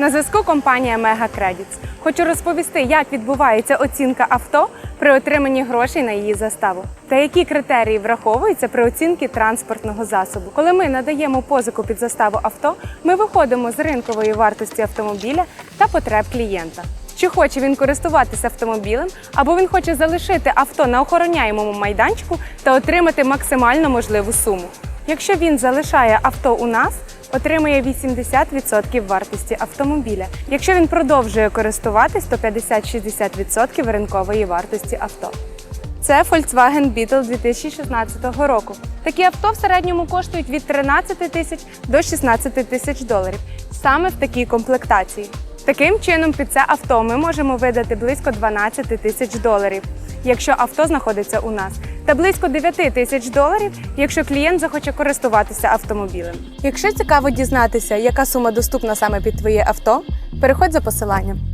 На зв'язку компанія Mega Credits. Хочу розповісти, як відбувається оцінка авто при отриманні грошей на її заставу та які критерії враховуються при оцінці транспортного засобу. Коли ми надаємо позику під заставу авто, ми виходимо з ринкової вартості автомобіля та потреб клієнта. Чи хоче він користуватися автомобілем, або він хоче залишити авто на охороняємому майданчику та отримати максимально можливу суму. Якщо він залишає авто у нас, отримує 80% вартості автомобіля. Якщо він продовжує користуватись, то 50-60% ринкової вартості авто. Це Volkswagen Beetle 2016 року. Такі авто в середньому коштують від 13 тисяч до 16 тисяч доларів, саме в такій комплектації. Таким чином, під це авто ми можемо видати близько 12 тисяч доларів, якщо авто знаходиться у нас, та близько 9 тисяч доларів, якщо клієнт захоче користуватися автомобілем. Якщо цікаво дізнатися, яка сума доступна саме під твоє авто, переходь за посиланням.